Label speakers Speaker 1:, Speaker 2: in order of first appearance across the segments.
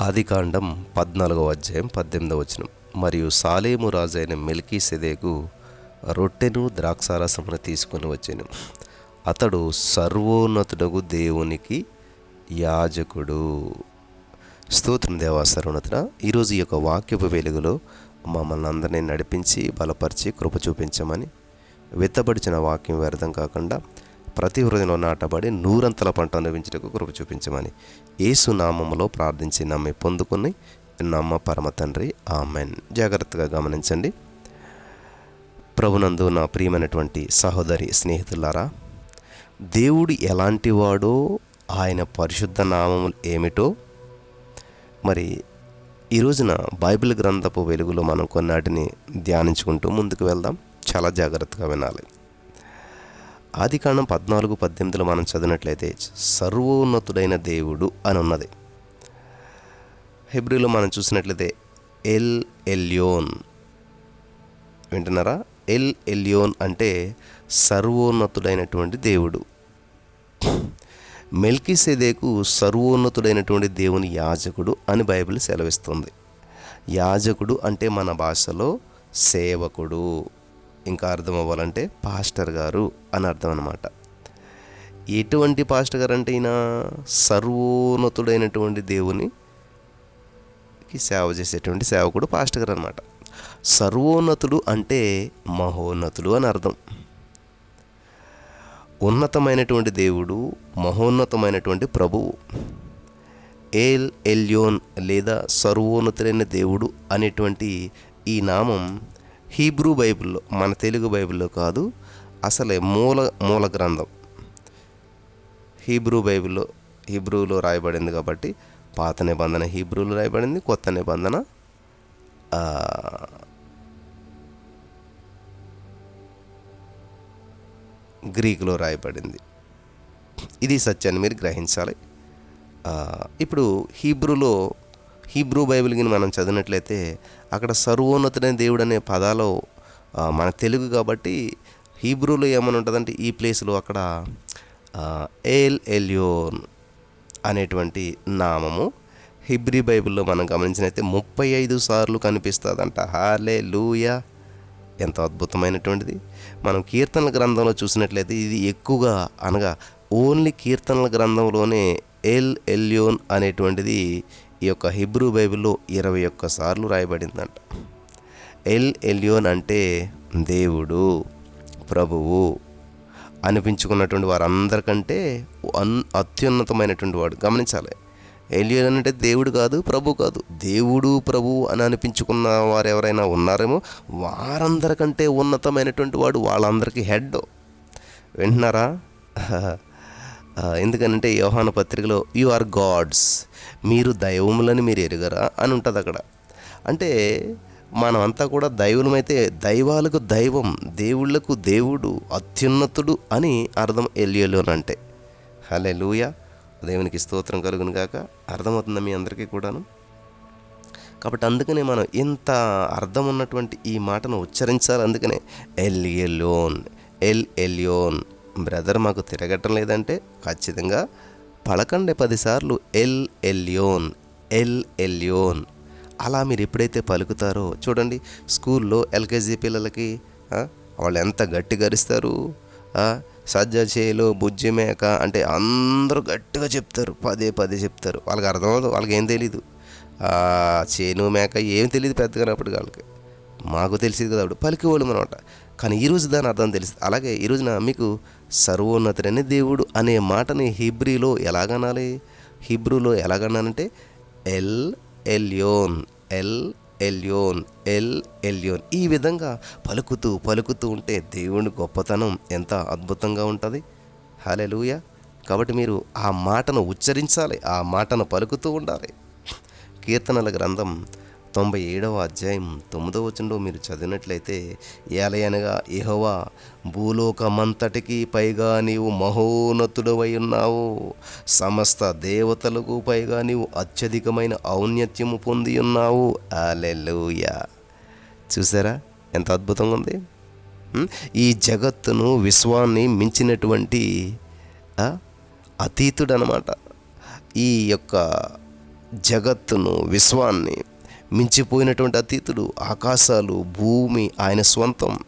Speaker 1: ఆదికాండం పద్నాలుగవ అధ్యాయం పద్దెనిమిదవ వచనం. మరియు సాలేము రాజైన మెల్కీ సెదేకు రొట్టెను ద్రాక్షారసమును తీసుకొని వచ్చాను. అతడు సర్వోన్నతుడగు దేవునికి యాజకుడు. స్తోత్రం దేవా సర్వోన్నతుడ. ఈరోజు ఈ యొక్క వాక్యపు వెలుగులో మమ్మల్ని అందరినీ నడిపించి బలపరిచి కృప చూపించమని వెత్తబడిచిన వాక్యం వ్యర్థం కాకుండా ప్రతి హృదయంలో నాటబడి నూరంతల పంట అనుభవించటకు కృప చూపించమని యేసు నామములో ప్రార్థించి నమ్మి పొందుకుని నమ్మ పరమ తండ్రి. ఆమెన్. జాగ్రత్తగా గమనించండి. ప్రభునందు నా ప్రియమైనటువంటి సహోదరి స్నేహితులారా దేవుడు ఎలాంటి వాడో ఆయన పరిశుద్ధ నామములు ఏమిటో మరి ఈ రోజున బైబిల్ గ్రంథపు వెలుగులో మనం కొన్నాటిని ధ్యానించుకుంటూ ముందుకు వెళ్దాం. చాలా జాగ్రత్తగా వినాలి. ఆదికాండం పద్నాలుగు పద్దెనిమిదిలో మనం చదివినట్లయితే సర్వోన్నతుడైన దేవుడు అని ఉన్నది. హెబ్రిలో మనం చూసినట్లయితే ఎల్ ఎల్యోన్. వింటున్నారా? ఎల్ ఎల్యోన్ అంటే సర్వోన్నతుడైనటువంటి దేవుడు. మెల్కిసేదేకు సర్వోన్నతుడైనటువంటి దేవుని యాజకుడు అని బైబిల్ సెలవిస్తుంది. యాజకుడు అంటే మన భాషలో సేవకుడు. ఇంకా అర్థం అవ్వాలంటే పాస్టర్ గారు అని అర్థం అనమాట ఎటువంటి పాస్టర్ గారు అంటే ఈయన సర్వోన్నతుడైనటువంటి దేవునికి సేవ చేసేటువంటి సేవకుడు పాస్టర్ గారు అనమాట సర్వోన్నతుడు అంటే మహోన్నతుడు అని అర్థం. ఉన్నతమైనటువంటి దేవుడు మహోన్నతమైనటువంటి ప్రభువు. ఏల్ ఎల్యోన్ లేదా సర్వోన్నతుడైన దేవుడు అనేటువంటి ఈ నామం హీబ్రూ బైబిల్లో మన తెలుగు బైబిల్లో కాదు అసలే మూల మూల గ్రంథం. హీబ్రూ బైబిల్లో హీబ్రూలో రాయబడింది కాబట్టి పాత నిబంధన హీబ్రూలో రాయబడింది కొత్త నిబంధన గ్రీకులో రాయబడింది. ఇది సత్యాన్ని మీరు గ్రహించాలి. ఇప్పుడు హీబ్రూలో హీబ్రూ బైబిల్కి మనం చదివినట్లయితే అక్కడ సర్వోన్నతుడైన దేవుడు అనే పదాలు మన తెలుగు కాబట్టి హీబ్రూలో ఏమని ఉంటుందంటే ఈ ప్లేస్లో అక్కడ ఎల్ ఏల్ ఎల్యోన్ అనేటువంటి నామము హిబ్రీ బైబిల్లో మనం గమనించినైతే ముప్పై ఐదు సార్లు కనిపిస్తుందంట. హాలే లూయా ఎంత అద్భుతమైనటువంటిది. మనం కీర్తనల గ్రంథంలో చూసినట్లయితే ఇది ఎక్కువగా అనగా ఓన్లీ కీర్తనల గ్రంథంలోనే ఎల్ ఎల్యోన్ అనేటువంటిది ఈ యొక్క హిబ్రూ బైబిల్లో ఇరవై ఒక్క సార్లు రాయబడిందంట. ఎల్ ఎలియోన్ అంటే దేవుడు ప్రభువు అనిపించుకున్నటువంటి వారందరికంటే అన్ అత్యున్నతమైనటువంటి వాడు. గమనించాలి. ఎలియోన్ అంటే దేవుడు కాదు ప్రభు కాదు. దేవుడు ప్రభు అని అనిపించుకున్న వారు ఎవరైనా ఉన్నారేమో? వారందరికంటే ఉన్నతమైనటువంటి వాడు వాళ్ళందరికీ హెడ్. వింటున్నారా? ఎందుకంటే ఎందుకనంటే యోహాన పత్రికలో యు ఆర్ గాడ్స్. మీరు దైవములని మీరు ఎరుగరా అని ఉంటుంది అక్కడ. అంటే మనమంతా కూడా దైవులమైతే దైవాలకు దైవం దేవుళ్ళకు దేవుడు అత్యున్నతుడు అని అర్థం ఎలియలోనంటే హలే లూయ దేవునికి స్తోత్రం కలుగును గాక. అర్థమవుతుందా మీ అందరికీ కూడాను? కాబట్టి అందుకనే మనం ఇంత అర్థం ఉన్నటువంటి ఈ మాటను ఉచ్చరించాలి అందుకనే ఎల్ ఎల్ ఎల్యోన్ బ్రదర్ మాకు తిరగటం లేదంటే ఖచ్చితంగా పలకండి పదిసార్లు ఎల్ ఎల్యోన్ ఎల్ ఎల్యోన్. అలా మీరు ఎప్పుడైతే పలుకుతారో చూడండి స్కూల్లో ఎల్కేజీ పిల్లలకి వాళ్ళు ఎంత గట్టి గరిస్తారు సజ్జ చేలు బుజ్జి మేక అంటే అందరూ గట్టిగా చెప్తారు పదే పదే చెప్తారు. వాళ్ళకి అర్థం అవ్వదు వాళ్ళకి ఏం తెలీదు. చేను మేక ఏం తెలియదు పెద్దగా అప్పుడు వాళ్ళకి. మాకు తెలిసింది కదా అప్పుడు పలికేవాళ్ళం అనమాట కానీ ఈరోజు దాని అర్థం తెలుస్తుంది అలాగే ఈ రోజున మీకు సర్వోన్నతుడని దేవుడు అనే మాటని హిబ్రీలో ఎలాగనాలి? హిబ్రూలో ఎలాగన్నానంటే El Elyon El Elyon El Elyon. ఈ విధంగా పలుకుతూ పలుకుతూ ఉంటే దేవుని గొప్పతనం ఎంత అద్భుతంగా ఉంటుంది. హలెలుయ కాబట్టి మీరు ఆ మాటను ఉచ్చరించాలి ఆ మాటను పలుకుతూ ఉండాలి. కీర్తనల గ్రంథం తొంభై ఏడవ అధ్యాయం తొమ్మిదవ వచనంలో మీరు చదివినట్లయితే ఏలయనగా ఇహవా భూలోకమంతటికి పైగా నీవు మహోన్నతుడవై ఉన్నావు. సమస్త దేవతలకు పైగా నీవు అత్యధికమైన ఔన్నత్యము పొంది ఉన్నావు. అలెలుయా చూసారా? ఎంత అద్భుతంగా ఉంది. ఈ జగత్తును విశ్వాన్ని మించినటువంటి అతీతుడనమాట. అతీతుడు అనమాట ఈ యొక్క జగత్తును విశ్వాన్ని మించిపోయినటువంటి అతీతుడు ఆకాశాలు భూమి ఆయన స్వంతం.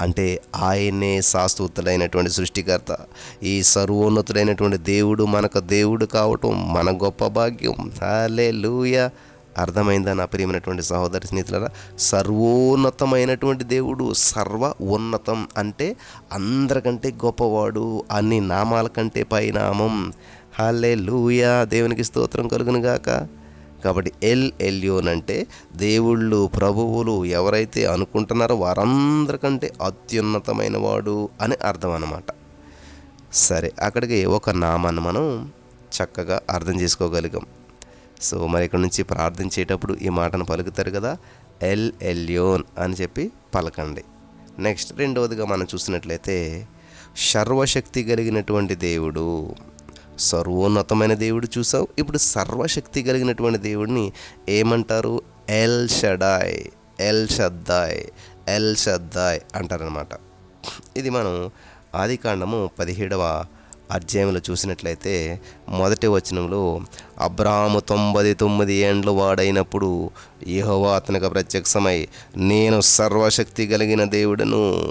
Speaker 1: అంటే ఆయనే శాశ్వతులైనటువంటి సృష్టికర్త. ఈ సర్వోన్నతుడైనటువంటి దేవుడు మనకు దేవుడు కావటం మన గొప్ప భాగ్యం. హాలే లూయ అర్థమైందా నా ప్రియమైనటువంటి సహోదరి స్నేహితులరా? సర్వోన్నతమైనటువంటి దేవుడు సర్వ ఉన్నతం అంటే అందరికంటే గొప్పవాడు అన్ని నామాల కంటే పైనామం. హాలే లూయ దేవునికి స్తోత్రం కలుగునుగాక. గాక కాబట్టి ఎల్ ఎల్యోన్ అంటే దేవుళ్ళు ప్రభువులు ఎవరైతే అనుకుంటున్నారో వారందరికంటే అత్యున్నతమైన వాడు అని అర్థం అన్నమాట సరే అక్కడికి ఒక నామాన్ని మనం చక్కగా అర్థం చేసుకోగలిగాం. సో మరి ఇక్కడ నుంచి ప్రార్థించేటప్పుడు ఈ మాటను పలుకుతారు కదా ఎల్ ఎల్యోన్ అని చెప్పి పలకండి. నెక్స్ట్ రెండవదిగా మనం చూసినట్లయితే సర్వశక్తి కలిగినటువంటి దేవుడు సర్వోన్నతమైన దేవుడు చూసావు? ఇప్పుడు సర్వశక్తి కలిగినటువంటి దేవుడిని ఏమంటారు? El Shaddai El Shaddai El Shaddai అంటారనమాట ఇది మనం ఆదికాండము పదిహేడవ అధ్యాయంలో చూసినట్లయితే మొదటి వచనంలో అబ్రాహము తొంభై తొమ్మిది ఏండ్లు వాడైనప్పుడు యహోవా అతనికి ప్రత్యక్షమై నేను సర్వశక్తి కలిగిన దేవుడను.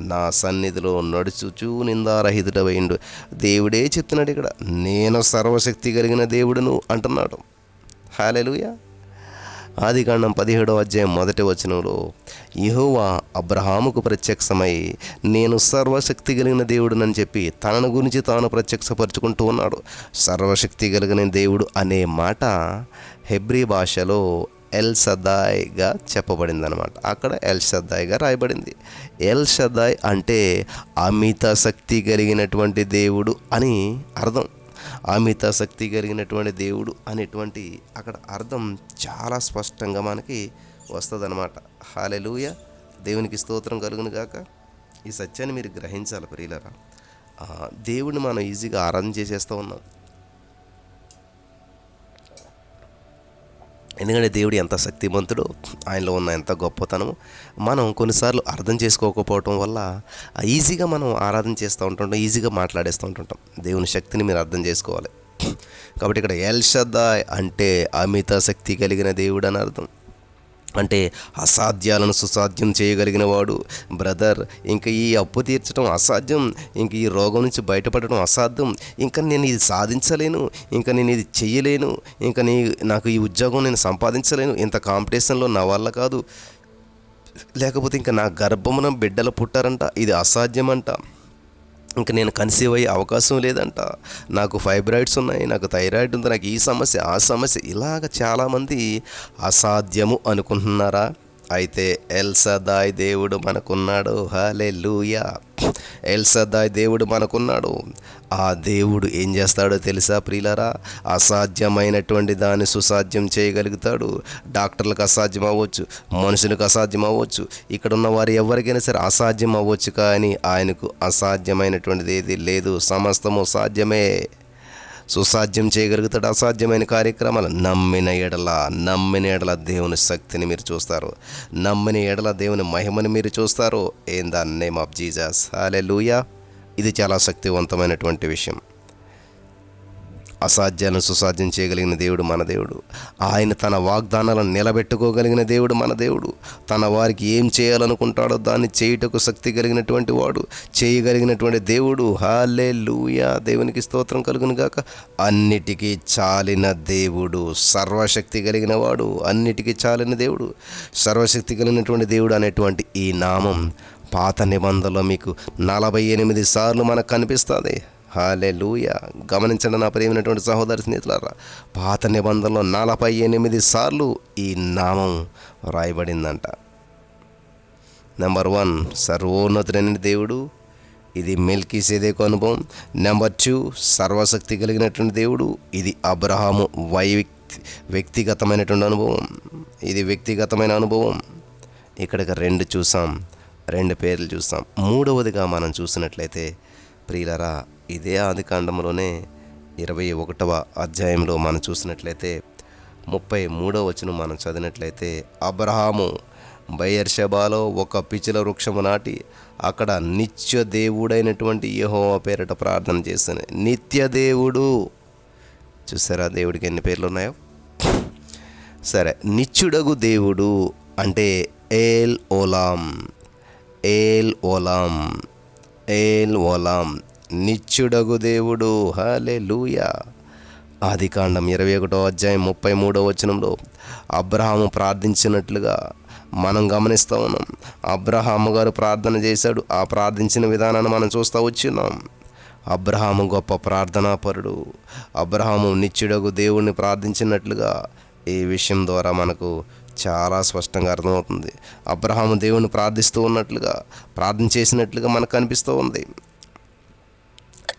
Speaker 1: నా సన్నిధిలో నడుచుచూ నిందారహితుడవైండు దేవుడే చెప్తున్నాడు ఇక్కడ నేను సర్వశక్తి కలిగిన దేవుడును అంటున్నాడు. హాలెలుయా ఆదికాండం పదిహేడవ అధ్యాయం మొదటి వచనంలో యహోవా అబ్రహాముకు ప్రత్యక్షమై నేను సర్వశక్తి కలిగిన దేవుడునని చెప్పి తనను గురించి తాను ప్రత్యక్షపరుచుకుంటూ ఉన్నాడు. సర్వశక్తి కలిగిన దేవుడు అనే మాట హెబ్రీ భాషలో ఎల్ సదాయ్గా చెప్పబడింది అనమాట అక్కడ ఎల్ సదాయ్గా రాయబడింది. ఎల్ సదాయ్ అంటే అమిత శక్తి కలిగినటువంటి దేవుడు అని అర్థం. అమిత శక్తి కలిగినటువంటి దేవుడు అనేటువంటి అక్కడ అర్థం చాలా స్పష్టంగా మనకి వస్తుందన్నమాట. హాలెలూయ. దేవునికి స్తోత్రం కలుగును గాక. ఈ సత్యాన్ని మీరు గ్రహించాలి ప్రియులరా. దేవుడిని మనం ఈజీగా ఆరాధన చేసేస్తూ ఉన్నాం. ఎందుకంటే దేవుడు ఎంత శక్తిమంతుడు ఆయనలో ఉన్న ఎంత గొప్పతనము మనం కొన్నిసార్లు అర్థం చేసుకోకపోవటం వల్ల ఈజీగా మనం ఆరాధన చేస్తూ ఉంటుంటాం ఈజీగా మాట్లాడేస్తూ ఉంటుంటాం. దేవుని శక్తిని మీరు అర్థం చేసుకోవాలి. కాబట్టి ఇక్కడ ఎల్ అంటే అమిత శక్తి కలిగిన దేవుడు అని అర్థం. అంటే అసాధ్యాలను సుసాధ్యం చేయగలిగిన వాడు బ్రదర్ ఇంకా ఈ అప్పు తీర్చడం అసాధ్యం ఇంక ఈ రోగం నుంచి బయటపడడం అసాధ్యం ఇంకా నేను ఇది సాధించలేను ఇంకా నేను ఇది చేయలేను ఇంకా నీ నాకు ఈ ఉద్యోగం నేను సంపాదించలేను ఇంత కాంపిటీషన్లో నా వల్ల కాదు. లేకపోతే ఇంకా నా గర్భమున బిడ్డలు పుట్టారంట ఇది అసాధ్యమంట. ఇంకా నేను కన్సీవ్ అయ్యే అవకాశం లేదంట. నాకు ఫైబ్రాయిడ్స్ ఉన్నాయి నాకు థైరాయిడ్ ఉంది నాకు ఈ సమస్య ఆ సమస్య ఇలాగ చాలామంది అసాధ్యము అనుకుంటున్నారా? అయితే ఎల్సదాయ్ దేవుడు మనకున్నాడు. హాలే లూయా ఎల్సదాయ్ దేవుడు మనకున్నాడు. ఆ దేవుడు ఏం చేస్తాడో తెలుసా ప్రియులరా? అసాధ్యమైనటువంటి దాన్ని సుసాధ్యం చేయగలుగుతాడు. డాక్టర్లకు అసాధ్యం అవ్వచ్చు మనుషులకు అసాధ్యం అవ్వచ్చు ఇక్కడ ఉన్న వారు ఎవరికైనా సరే అసాధ్యం అవ్వచ్చు కానీ ఆయనకు అసాధ్యమైనటువంటిది ఏది లేదు. సమస్తము సాధ్యమే. సుసాధ్యం చేయగలుగుతాడు. అసాధ్యమైన కార్యక్రమాలు నమ్మిన ఎడల నమ్మిన ఎడల దేవుని శక్తిని మీరు చూస్తారు. నమ్మిన ఎడల దేవుని మహిమని మీరు చూస్తారు. ఏం ద నేమ్ ఆఫ్ జీజస్ లూయా ఇది చాలా శక్తివంతమైనటువంటి విషయం. అసాధ్యాలను సుసాధ్యం చేయగలిగిన దేవుడు మన దేవుడు. ఆయన తన వాగ్దానాలను నిలబెట్టుకోగలిగిన దేవుడు మన దేవుడు. తన వారికి ఏం చేయాలనుకుంటాడో దాన్ని చేయుటకు శక్తి కలిగినటువంటి వాడు చేయగలిగినటువంటి దేవుడు. హాలే లూయా దేవునికి స్తోత్రం కలుగును గాక. అన్నిటికీ చాలిన దేవుడు సర్వశక్తి కలిగిన వాడు అన్నిటికీ చాలిన దేవుడు. సర్వశక్తి కలిగినటువంటి దేవుడు అనేటువంటి ఈ నామం పాత నిబంధనలో మీకు నలభై ఎనిమిది సార్లు మనకు కనిపిస్తుంది. హాలే లూయ గమనించండి నా ప్రేమైనటువంటి సహోదరి స్నేహితులారా పాత నిబంధనలో నలభై ఎనిమిది సార్లు ఈ నామం వ్రాయబడిందంట. నెంబర్ వన్ సర్వోన్నతుడైన దేవుడు ఇది మెల్కీసేదేకు అనుభవం. నెంబర్ టూ సర్వశక్తి కలిగినటువంటి దేవుడు ఇది అబ్రహాము వైవ్యక్తి వ్యక్తిగతమైనటువంటి అనుభవం. ఇది వ్యక్తిగతమైన అనుభవం. ఇక్కడికి రెండు చూసాం రెండు పేర్లు చూసాం. మూడవదిగా మనం చూసినట్లయితే ప్రియులరా ఇదే ఆదికాండంలోనే ఇరవై ఒకటవ అధ్యాయంలో మనం చూసినట్లయితే ముప్పై మూడవ వచనం మనం చదివినట్లయితే అబ్రహాము బయర్షబాలో ఒక పిచ్చిల వృక్షము నాటి అక్కడ నిత్య దేవుడైనటువంటి యెహోవా పేరట ప్రార్థన చేశాను. నిత్య దేవుడు. చూసారా దేవుడికి ఎన్ని పేర్లు ఉన్నాయో? సరే నిత్యుడగు దేవుడు అంటే ఏల్ ఓలాం ఏల్ ఓలాం ఏల్ ఓలాం నిత్యుడగు దేవుడు. హలే లూయా ఆది కాండం ఇరవై ఒకటో అధ్యాయం ముప్పై మూడో వచనంలో అబ్రహాము ప్రార్థించినట్లుగా మనం గమనిస్తూ ఉన్నాం. అబ్రహాము గారు ప్రార్థన చేశాడు. ఆ ప్రార్థించిన విధానాన్ని మనం చూస్తూ వచ్చినాం అబ్రహాము గొప్ప ప్రార్థనాపరుడు. అబ్రహాము నిత్యుడకు దేవుణ్ణి ప్రార్థించినట్లుగా ఈ విషయం ద్వారా మనకు చాలా స్పష్టంగా అర్థమవుతుంది. అబ్రహాము దేవుణ్ణి ప్రార్థిస్తూ ఉన్నట్లుగా ప్రార్థన చేసినట్లుగా మనకు కనిపిస్తూ ఉంది.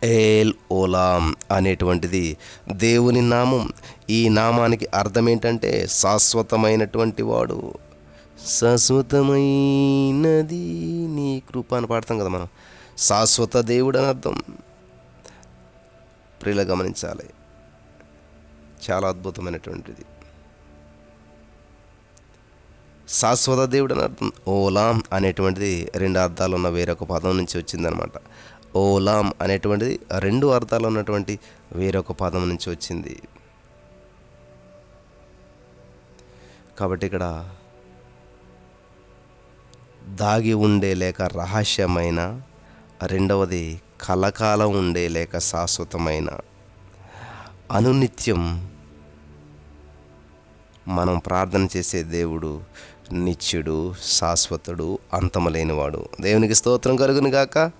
Speaker 1: ఏల్ ఓలాం అనేటువంటిది దేవుని నామం. ఈ నామానికి అర్థం ఏంటంటే శాశ్వతమైనటువంటి వాడు. శాశ్వతమైనది నీ కృప అని పాడతాం కదా మనం. శాశ్వత దేవుడు అని అర్థం. ప్రియుల గమనించాలి. చాలా అద్భుతమైనటువంటిది. శాశ్వత దేవుడు అని అర్థం. ఓలాం అనేటువంటిది రెండు అర్థాలు ఉన్న వేరొక పదం నుంచి వచ్చిందనమాట. ఓలాం అనేటువంటిది రెండు అర్థాలు ఉన్నటువంటి వేరొక పదం నుంచి వచ్చింది. కాబట్టి ఇక్కడ దాగి ఉండే లేక రహస్యమైన రెండవది కలకాలం ఉండే లేక శాశ్వతమైన అనునిత్యం మనం ప్రార్థన చేసే దేవుడు నిత్యుడు శాశ్వతుడు అంతమలేనివాడు. దేవునికి స్తోత్రం కలుగును గాక.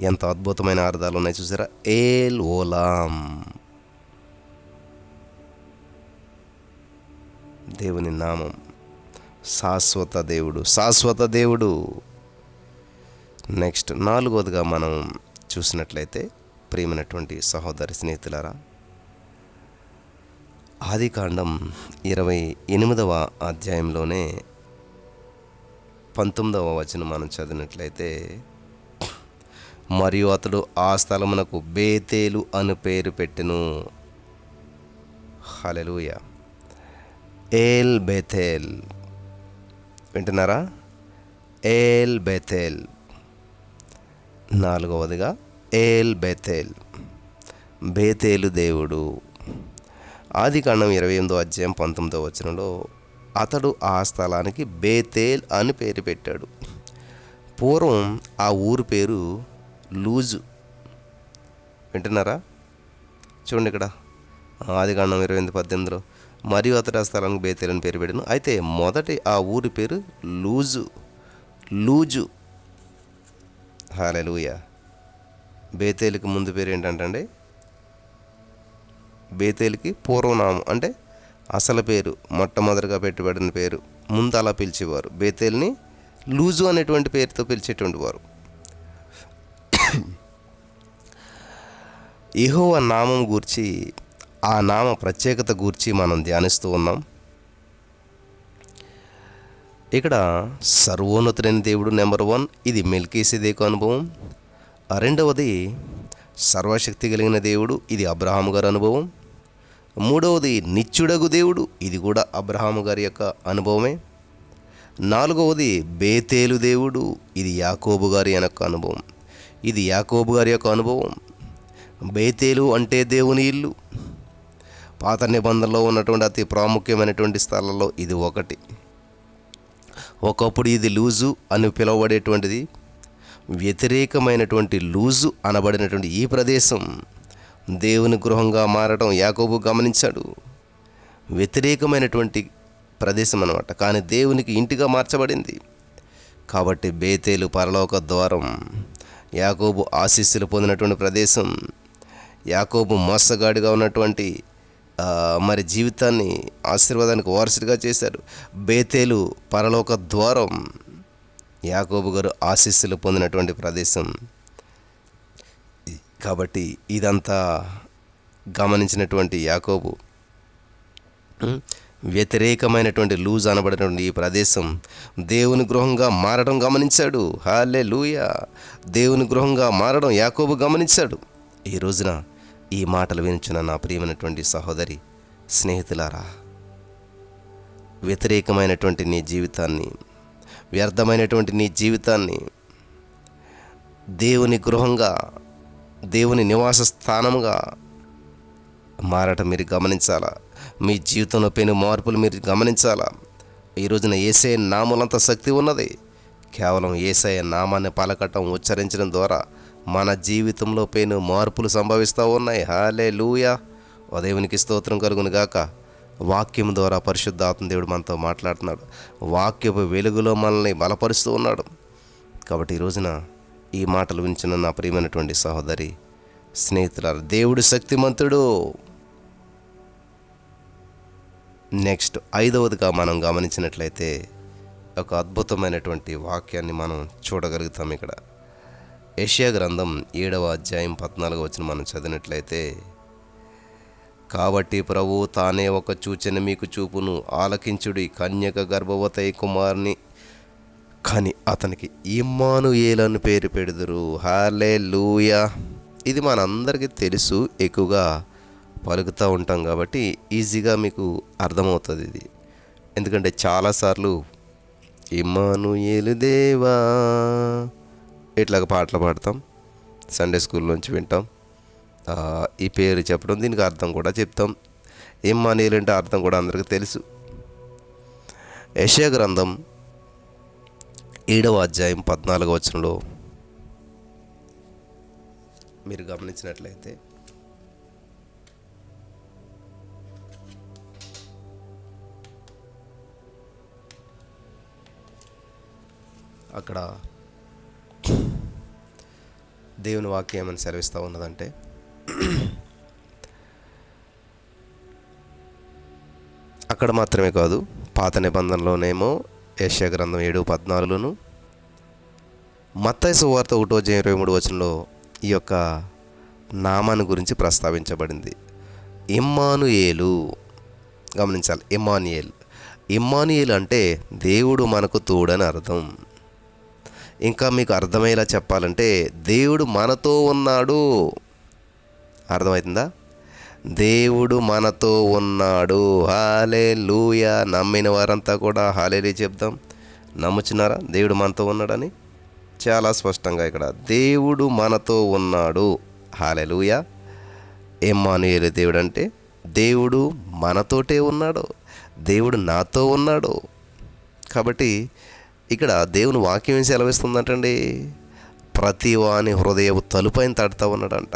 Speaker 1: ఎంత అద్భుతమైన అర్థాలు ఉన్నాయి చూసారా? ఏల్ ఓలాం దేవుని నామం. శాశ్వత దేవుడు శాశ్వత దేవుడు. నెక్స్ట్ నాలుగవదిగా మనం చూసినట్లయితే ప్రియమైనటువంటి సహోదరి స్నేహితులారా ఆదికాండం ఇరవై ఎనిమిదవ అధ్యాయంలోనే పంతొమ్మిదవ వచనం మనం చదివినట్లయితే మరియు అతడు ఆ స్థలమునకు బేతేలు అను పేరు పెట్టెను. హలెలూయ ఏల్ బెథేల్ వింటున్నారా? ఏల్ బెథేల్ నాలుగవదిగా ఏల్ బెథేల్ బేతేలు దేవుడు. ఆది కాండం ఇరవై ఎనిమిదో అధ్యాయం పంతొమ్మిదో వచనంలో అతడు ఆ స్థలానికి బేతేల్ అని పేరు పెట్టాడు. పూర్వం ఆ ఊరు పేరు లూజు. వింటున్నారా? చూడండి ఇక్కడ. ఆది కాండం ఇరవై ఎనిమిది పద్దెనిమిదిలో మరియు అతడు ఆ స్థలానికి బేతేలని అని పేరు పెట్టాను అయితే మొదటి ఆ ఊరి పేరు లూజు. లూజు. హాలెలూయ బేతేలికి ముందు పేరు ఏంటంటే బేతేలికి పూర్వనామం అంటే అసలు పేరు మొట్టమొదటిగా పెట్టుబడిన పేరు. ముందు అలా పిలిచేవారు. బేతేల్ని లూజు అనేటువంటి పేరుతో పిలిచేటువంటి వారు. ఇహోవా నామం గూర్చి ఆ నామ ప్రత్యేకత గూర్చి మనం ధ్యానిస్తూ ఉన్నాం. ఇక్కడ సర్వోన్నతుడైన దేవుడు నెంబర్ వన్ ఇది మెల్కీసేదేకు అనుభవం. ఆ రెండవది సర్వశక్తి కలిగిన దేవుడు ఇది అబ్రహాం గారి అనుభవం. మూడవది నిత్యుడగు దేవుడు ఇది కూడా అబ్రహాం గారి యొక్క అనుభవమే. నాలుగవది బేతేలు దేవుడు ఇది యాకోబు గారి యొక్క అనుభవం. ఇది యాకోబు గారి యొక్క అనుభవం. బేతేలు అంటే దేవుని ఇల్లు. పాత నిబంధనలో ఉన్నటువంటి అతి ప్రాముఖ్యమైనటువంటి స్థలాల్లో ఇది ఒకటి. ఒకప్పుడు ఇది లూజు అని పిలువబడేటువంటిది. వ్యతిరేకమైనటువంటి లూజు అనబడినటువంటి ఈ ప్రదేశం దేవుని గృహంగా మారడం యాకోబు గమనించాడు. వ్యతిరేకమైనటువంటి ప్రదేశం అనమాట కానీ దేవునికి ఇంటిగా మార్చబడింది. కాబట్టి బేతేలు పరలోక ద్వారం యాకోబు ఆశీస్సులు పొందినటువంటి ప్రదేశం యాకోబు మోసగాడిగా ఉన్నటువంటి మరి జీవితాన్ని ఆశీర్వాదానికి వారసుడిగా చేశారు. బేతేలు పరలోక ద్వారం యాకోబు గారు ఆశీస్సులు పొందినటువంటి ప్రదేశం. కాబట్టి ఇదంతా గమనించినటువంటి యాకోబు. వ్యతిరేకమైనటువంటి లూజ్ అనబడినటువంటి ఈ ప్రదేశం దేవుని గృహంగా మారడం గమనించాడు. హాలే లూయ దేవుని గృహంగా మారడం యాకోబు గమనించాడు. ఈ రోజున ఈ మాటలు వినిచిన నా ప్రియమైనటువంటి సహోదరి స్నేహితులారా వ్యతిరేకమైనటువంటి నీ జీవితాన్ని వ్యర్థమైనటువంటి నీ జీవితాన్ని దేవుని గృహంగా దేవుని నివాస స్థానముగా మారటం మీరు గమనించాలా? మీ జీవితంలో పెను మార్పులు మీరు గమనించాలా? ఈ రోజున ఏసే నామలంత శక్తి ఉన్నది. కేవలం ఏసఐ నామాన్ని పలకటం ఉచ్చరించడం ద్వారా మన జీవితంలో పెను మార్పులు సంభవిస్తూ ఉన్నాయి. హాలే లూయా ఓ దేవునికి స్తోత్రం కలుగును గాక. వాక్యం ద్వారా పరిశుద్ధాత్మ దేవుడు మనతో మాట్లాడుతున్నాడు. వాక్యపు వెలుగులో మనల్ని బలపరుస్తూ ఉన్నాడు. కాబట్టి ఈ రోజున ఈ మాటలు వించిన నా ప్రియమైనటువంటి సహోదరి స్నేహితులారు దేవుడు శక్తిమంతుడు. నెక్స్ట్ ఐదవదిగా మనం గమనించినట్లయితే ఒక అద్భుతమైనటువంటి వాక్యాన్ని మనం చూడగలుగుతాం ఇక్కడ. ఏషియా గ్రంథం ఏడవ అధ్యాయం పద్నాలుగు వచ్చిన మనం చదివినట్లయితే కాబట్టి ప్రభు తానే ఒక సూచన మీకు చూపును ఆలకించుడి కన్యక గర్భవతై కుమార్ని. కానీ అతనికి ఇమ్మానుయేలను పేరు పెడుదురు. హాలే లూయా ఇది మనందరికీ తెలుసు ఎక్కువగా పలుకుతూ ఉంటాం కాబట్టి ఈజీగా మీకు అర్థమవుతుంది ఇది. ఎందుకంటే చాలాసార్లు ఇమానుయేలు దేవా ఇట్లాగ పాటలు పాడతాం సండే స్కూల్లోంచి వింటాం. ఈ పేరు చెప్పడం దీనికి అర్థం కూడా చెప్తాం. ఇమ్మానుయేలు అంటే అర్థం కూడా అందరికీ తెలుసు. యెషయా గ్రంథం ఏడవ అధ్యాయం పద్నాలుగవ వచనంలో మీరు గమనించినట్లయితే అక్కడ దేవుని వాక్యం ఏమని సెలవిస్తూ ఉన్నదంటే అక్కడ మాత్రమే కాదు పాత నిబంధనలోనేమో ఏషియా గ్రంథం ఏడు పద్నాలుగులోను మత్తైసు సువార్త ఒకటో అధ్యాయం ఇరవై మూడు వచనంలో ఈ యొక్క నామాన్ని గురించి ప్రస్తావించబడింది. ఇమ్మానుయేలు గమనించాలి ఇమ్మానుయేల్. ఇమ్మానుయేల్ అంటే దేవుడు మనకు తోడని అర్థం. ఇంకా మీకు అర్థమయ్యేలా చెప్పాలంటే దేవుడు మనతో ఉన్నాడు. అర్థమవుతుందా? దేవుడు మనతో ఉన్నాడు. హాలే లూయ నమ్మిన వారంతా కూడా హాలేలే చెప్దాం. నమ్ముచున్నారా? దేవుడు మనతో ఉన్నాడని? చాలా స్పష్టంగా ఇక్కడ. దేవుడు మనతో ఉన్నాడు. హాలే లూయ ఎమ్మానుయేలు దేవుడు అంటే దేవుడు మనతోటే ఉన్నాడు. దేవుడు నాతో ఉన్నాడు. కాబట్టి ఇక్కడ దేవుని వాక్యం ఏం సెలవిస్తుందంటండి? ప్రతి వాని హృదయపు తలుపైన తడతా ఉన్నాడంట.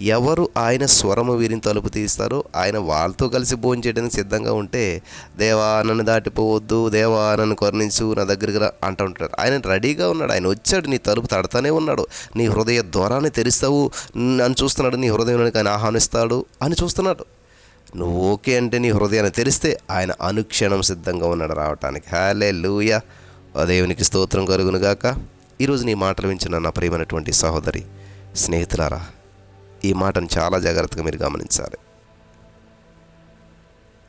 Speaker 1: ఎవరు ఆయన స్వరము వీరిని తలుపు తీస్తారో ఆయన వాళ్ళతో కలిసి భోజనం చేయడానికి సిద్ధంగా ఉంటే దేవా నన్ను దాటిపోవద్దు దేవా నన్ను కరుణించు నా దగ్గరికి రా అంటూ ఉంటాడు. ఆయన రెడీగా ఉన్నాడు. ఆయన వచ్చాడు. నీ తలుపు తడతానే ఉన్నాడు. నీ హృదయ ద్వారాన్ని తెరుస్తావు. నన్ను చూస్తున్నాడు. నీ హృదయంలోనికి ఆయన ఆహ్వానిస్తాడు అని చూస్తున్నాడు. నువ్వు ఓకే అంటే నీ హృదయాన్ని తెరిస్తే ఆయన అనుక్షణం సిద్ధంగా ఉన్నాడు రావటానికి. హాలే లూయ దేవునికి స్తోత్రం కలుగునుగాక. ఈరోజు నీ మాటలు వించిన నా ప్రియమైనటువంటి సహోదరి స్నేహితులారా ఈ మాటను చాలా జాగ్రత్తగా మీరు గమనించాలి.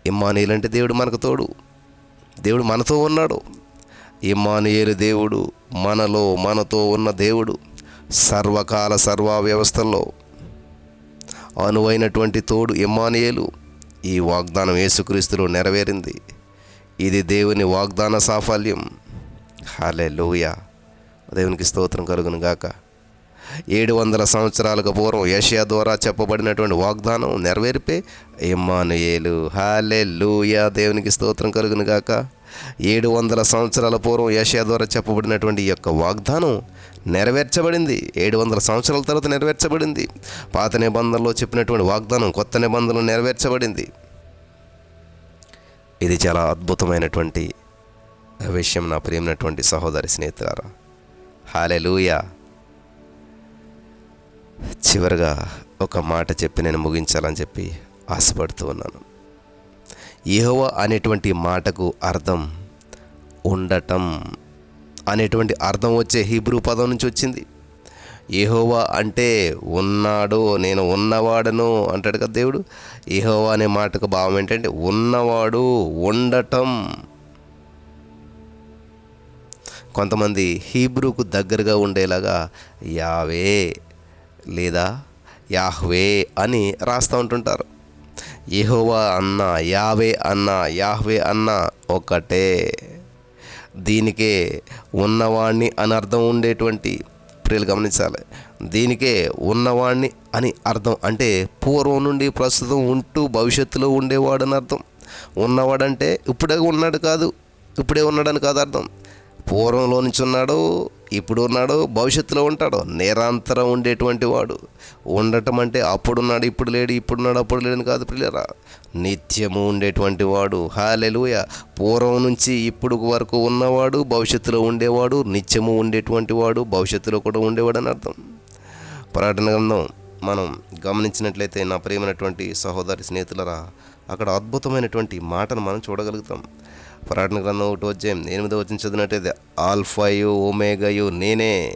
Speaker 1: ఇమ్మానుయేలు అంటే దేవుడు మనకు తోడు. దేవుడు మనతో ఉన్నాడు. ఇమ్మానుయేలు దేవుడు మనలో మనతో ఉన్న దేవుడు సర్వకాల సర్వ వ్యవస్థల్లో అనువైనటువంటి తోడు ఇమ్మానుయేలు. ఈ వాగ్దానం యేసుక్రీస్తులో నెరవేరింది. ఇది దేవుని వాగ్దాన సాఫల్యం. హాలే దేవునికి స్తోత్రం కలుగును గాక. ఏడు వందల సంవత్సరాలకు పూర్వం ఏషియా ద్వారా చెప్పబడినటువంటి వాగ్దానం నెరవేర్పే ఇమ్మానుయేలు. హాలే లూయా దేవునికి స్తోత్రం కలుగును గాక. ఏడు వందల సంవత్సరాల పూర్వం ఏషియా ద్వారా చెప్పబడినటువంటి ఈ యొక్క వాగ్దానం నెరవేర్చబడింది. ఏడు వందల సంవత్సరాల తర్వాత నెరవేర్చబడింది. పాత నిబంధనలో చెప్పినటువంటి వాగ్దానం కొత్త నిబంధనలు నెరవేర్చబడింది. ఇది చాలా అద్భుతమైనటువంటి విషయం నా ప్రేమైనటువంటి సహోదరి స్నేహితులారా. హాలే చివరిగా ఒక మాట చెప్పి నేను ముగించాలని చెప్పి ఆశపడుతూ ఉన్నాను. యెహోవ అనేటువంటి మాటకు అర్థం ఉండటం అనేటువంటి అర్థం వచ్చే హీబ్రూ పదం నుంచి వచ్చింది. ఏహోవా అంటే ఉన్నాడు నేను ఉన్నవాడను అంటాడు కదా దేవుడు. ఏహోవా అనే మాటకు భావం ఏంటంటే ఉన్నవాడు ఉండటం. కొంతమంది హీబ్రూకు దగ్గరగా ఉండేలాగా యావే లేదా యాహ్వే అని రాస్తూ ఉంటుంటారు. యహోవా అన్న యావే అన్న యాహ్వే అన్న ఒకటే. దీనికే ఉన్నవాణ్ణి అని అర్థం ఉండేటువంటి ప్రియులు గమనించాలి. దీనికే ఉన్నవాణ్ణి అని అర్థం అంటే పూర్వం నుండి ప్రస్తుతం ఉంటూ భవిష్యత్తులో ఉండేవాడని అర్థం. ఉన్నవాడంటే ఇప్పుడే ఉన్నాడు కాదు ఇప్పుడే ఉన్నాడని కాదు అర్థం. పూర్వంలో నుంచి ఉన్నాడు ఇప్పుడు ఉన్నాడు భవిష్యత్తులో ఉంటాడు. నిరంతరం ఉండేటువంటి వాడు. ఉండటం అంటే అప్పుడున్నాడు ఇప్పుడు లేడు ఇప్పుడున్నాడు అప్పుడు లేడని కాదు పిల్లరా నిత్యము ఉండేటువంటి వాడు. హాలెలుయ పూర్వం నుంచి ఇప్పుడు వరకు ఉన్నవాడు భవిష్యత్తులో ఉండేవాడు నిత్యము ఉండేటువంటి వాడు భవిష్యత్తులో కూడా ఉండేవాడు అని అర్థం. పర్యటన గ్రంథం మనం గమనించినట్లయితే నా ప్రియమైనటువంటి సహోదరి స్నేహితులరా అక్కడ అద్భుతమైనటువంటి మాటను మనం చూడగలుగుతాం. పర్యటన గ్రంథం ఒకటి అధ్యాయం ఎనిమిదో వచ్చిన చదివినట్టయితే ఆల్ఫాయు ఓమేగయు నేనే.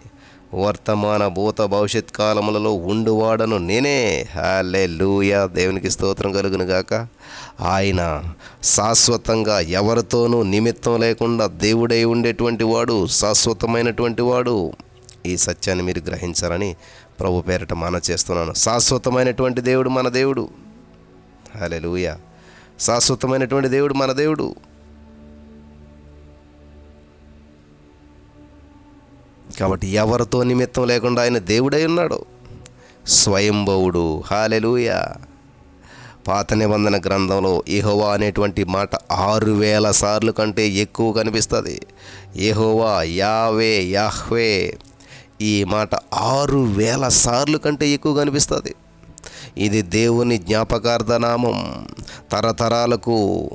Speaker 1: వర్తమాన భూత భవిష్యత్ కాలములలో ఉండువాడను నేనే. హాలే లూయా దేవునికి స్తోత్రం కలుగును గాక. ఆయన శాశ్వతంగా ఎవరితోనూ నిమిత్తం లేకుండా దేవుడై ఉండేటువంటి వాడు శాశ్వతమైనటువంటి వాడు. ఈ సత్యాన్ని మీరు గ్రహించాలని ప్రభు పేరిట మన చేస్తున్నాను. శాశ్వతమైనటువంటి దేవుడు మన దేవుడు. హలెలూయ శాశ్వతమైనటువంటి దేవుడు మన దేవుడు. కాబట్టి ఎవరితో నిమిత్తం లేకుండా ఆయన దేవుడై ఉన్నాడు. స్వయంభవుడు. హాలెలూయ పాత నిబంధన గ్రంథంలో యెహోవా అనేటువంటి మాట ఆరు వేల సార్లు కంటే ఎక్కువ కనిపిస్తుంది. యెహోవా యావే యాహ్వే. ఈ మాట ఆరు వేల సార్లు కంటే ఎక్కువ కనిపిస్తుంది. ఇది దేవుని జ్ఞాపకార్థ నామం. తరతరాలకు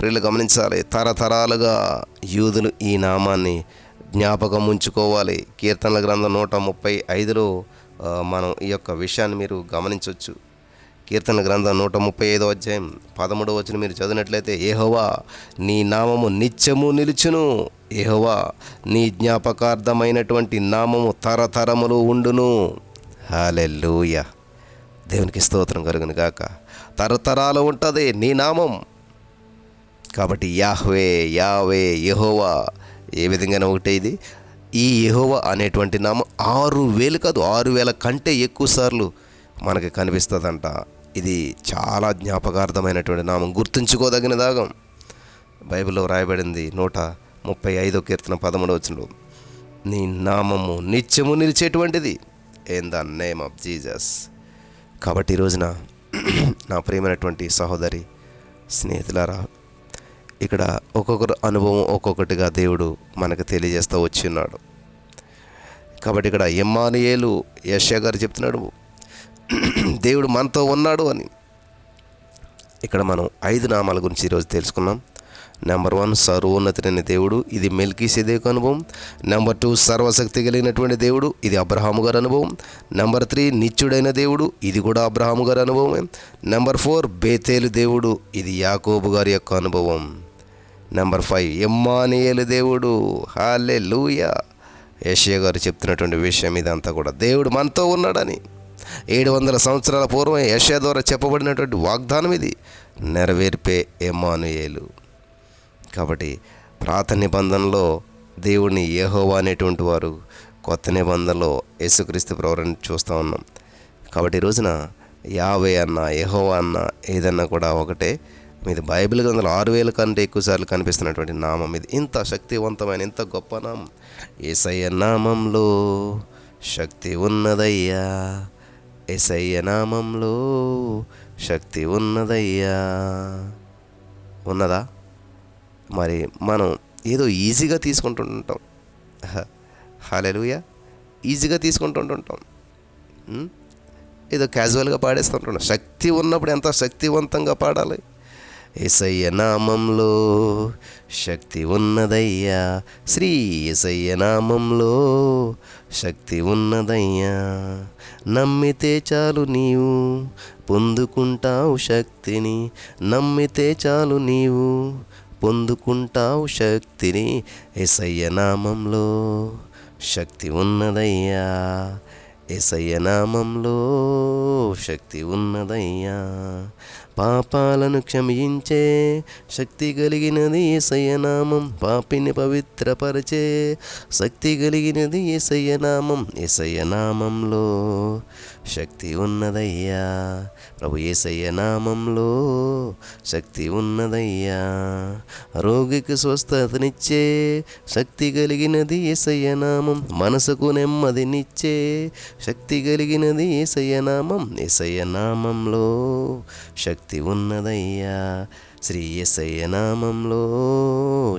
Speaker 1: ప్రియులు గమనించాలి తరతరాలుగా యూదులు ఈ నామాన్ని జ్ఞాపకం ఉంచుకోవాలి. కీర్తనల గ్రంథం నూట ముప్పై ఐదులో మనం ఈ యొక్క విషయాన్ని మీరు గమనించవచ్చు కీర్తన గ్రంథం నూట ముప్పై ఐదో అధ్యాయం పదమూడవ వచ్చిన మీరు చదివినట్లయితే ఏహోవా నీ నామము నిత్యము నిలుచును. ఏహోవా నీ జ్ఞాపకార్థమైనటువంటి నామము తరతరములు ఉండును. హాలెల్లూయ. దేవునికి స్తోత్రం కలుగును గాక. తరతరాలు ఉంటుంది నీ నామం. కాబట్టి యాహ్వే యావే యహోవా ఏ విధంగానే ఒకటే ఇది. ఈ యహోవ అనేటువంటి నామం ఆరు వేలు కాదు ఆరు వేల కంటే ఎక్కువ సార్లు మనకి కనిపిస్తుందంట. ఇది చాలా జ్ఞాపకార్థమైనటువంటి నామం. గుర్తుంచుకోదగిన దాగం. బైబిల్లో రాయబడింది నూట ముప్పై ఐదో కీర్తన పదమూడు వచ్చిన నీ నామము నిత్యము నిలిచేటువంటిది in the name of Jesus కాబట్టి ఈరోజున రోజున నా ప్రియమైనటువంటి సహోదరి స్నేహితులారా ఇక్కడ ఒక్కొక్కరు అనుభవం ఒక్కొక్కటిగా దేవుడు మనకు తెలియజేస్తూ వచ్చి ఉన్నాడు కాబట్టి ఇక్కడ ఎమ్మానియేలు యశ్యా గారు చెప్తున్నాడు దేవుడు మనతో ఉన్నాడు అని. ఇక్కడ మనం ఐదు నామాల గురించి ఈరోజు తెలుసుకున్నాం నెంబర్ వన్ సర్వోన్నతుడైన దేవుడు ఇది మెల్కీసేదేకు అనుభవం. నెంబర్ టూ సర్వశక్తి కలిగినటువంటి దేవుడు ఇది అబ్రహాము గారి అనుభవం. నెంబర్ త్రీ నిత్యుడైన దేవుడు ఇది కూడా అబ్రహాము గారి అనుభవమే. నెంబర్ ఫోర్ బేతేలు దేవుడు ఇది యాకోబు గారి యొక్క అనుభవం. నెంబర్ ఫైవ్ ఎమ్మానియలు దేవుడు. హాలే లూయా ఏషియా గారు చెప్తున్నటువంటి విషయం ఇదంతా కూడా. దేవుడు మనతో ఉన్నాడని. ఏడు వందల సంవత్సరాల పూర్వం యషయా ద్వారా చెప్పబడినటువంటి వాగ్దానం ఇది. నెరవేర్పే ఎమ్మానుయేలు. కాబట్టి ప్రాత నిబంధనలో దేవుడిని ఏహోవా అనేటువంటి వారు కొత్త నిబంధనలో యేసుక్రీస్తు ప్రవరణ చూస్తూ ఉన్నాం. కాబట్టి ఈ రోజున యావే అన్న యహోవా అన్న ఏదన్నా కూడా ఒకటే మీది బైబిల్ గ్రంథంలో ఆరు వేల కంటే ఎక్కువసార్లు కనిపిస్తున్నటువంటి నామం ఇది. ఇంత శక్తివంతమైన ఇంత గొప్ప నామం. ఏసయ్య నామంలో శక్తి ఉన్నదయ్యా. ఏసయ్య నామంలో శక్తి ఉన్నదయ్యా. ఉన్నదా? మరి మనం ఏదో ఈజీగా తీసుకుంటుంటాం హాలెలుయా ఈజీగా తీసుకుంటుంటుంటాం. ఏదో క్యాజువల్గా పాడేస్తుంటున్నాం శక్తి ఉన్నప్పుడు ఎంత శక్తివంతంగా పాడాలి? ఏసయ్య నామంలో శక్తి ఉన్నదయ్యా. శ్రీ ఏసయ్య నామంలో శక్తి ఉన్నదయ్యా. నమ్మితే చాలు నీవు పొందుకుంటావు శక్తిని. నమ్మితే చాలు నీవు పొందుకుంటావు శక్తిని. ఏసయ్య నామంలో శక్తి ఉన్నదయ్యా. ఏసయ్య నామంలో శక్తి ఉన్నదయ్యా. పాపాలను క్షమించే శక్తి కలిగినది ఏసయ్య పాపిని పవిత్రపరిచే శక్తి కలిగినది ఏసయ్య నామం శక్తి ఉన్నదయ్యా. ప్రభు ఏసయ్య నామంలో శక్తి ఉన్నదయ్యా. రోగికి స్వస్థతనిచ్చే శక్తి కలిగినది ఏసయ్య నామం. మనసుకు నెమ్మదినిచ్చే శక్తి కలిగినది ఏసయ్య నామం. ఏసయ్య నామంలో శక్తి ఉన్నదయ్యా. శ్రీ ఎసయ్య నామంలో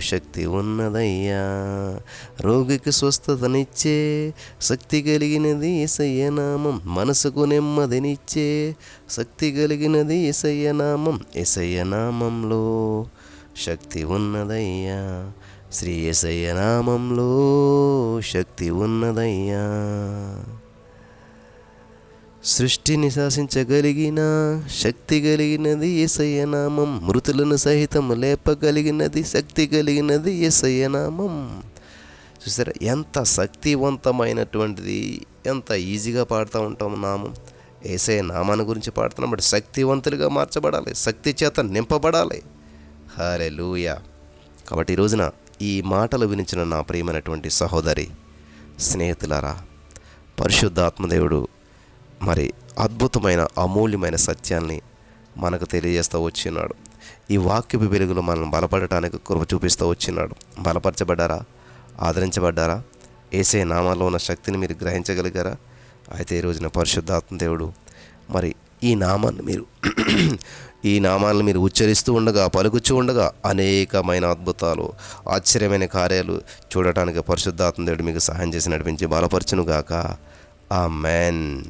Speaker 1: శక్తి ఉన్నదయ్యా. రోగికి స్వస్థతనిచ్చే శక్తి కలిగినది ఎసయ్య నామం మనసుకు నెమ్మదినిచ్చే శక్తి కలిగినది ఎసయ్య నామం ఎసయ్య నామంలో శక్తి ఉన్నదయ్యా. శ్రీ ఎసయ్య నామంలో శక్తి ఉన్నదయ్యా. సృష్టిని శాసించగలిగిన శక్తి కలిగినది ఏసయ్యనామం మృతులను సహితం లేపగలిగినది శక్తి కలిగినది ఏసయ్యనామం చూసారా ఎంత శక్తివంతమైనటువంటిది ఎంత ఈజీగా పాడుతూ ఉంటాం నామం. ఏసయ్య నామాన్ని గురించి పాడుతున్నాం బట్ శక్తివంతులుగా మార్చబడాలి శక్తి చేత నింపబడాలి. హరే కాబట్టి ఈ రోజున ఈ మాటలు వినిచిన నా ప్రియమైనటువంటి సహోదరి స్నేహితులారా పరిశుద్ధాత్మదేవుడు మరి అద్భుతమైన అమూల్యమైన సత్యాన్ని మనకు తెలియజేస్తూ వచ్చినాడు. ఈ వాక్యపు వెలుగులో మనం బలపడటానికి కృప చూపిస్తూ వచ్చినాడు. బలపరచబడ్డారా? ఆదరించబడ్డారా? ఏసే నామాల్లో ఉన్న శక్తిని మీరు గ్రహించగలిగారా? అయితే ఈ రోజున పరిశుద్ధాత్మ దేవుడు మరి ఈ నామాన్ని మీరు ఈ నామాలను మీరు ఉచ్చరిస్తూ ఉండగా పలుకుచూ ఉండగా అనేకమైన అద్భుతాలు ఆశ్చర్యమైన కార్యాలు చూడటానికి పరిశుద్ధాత్మ దేవుడు మీకు సహాయం చేసి నడిపించి బలపరచునుగాక. ఆ మ్యాన్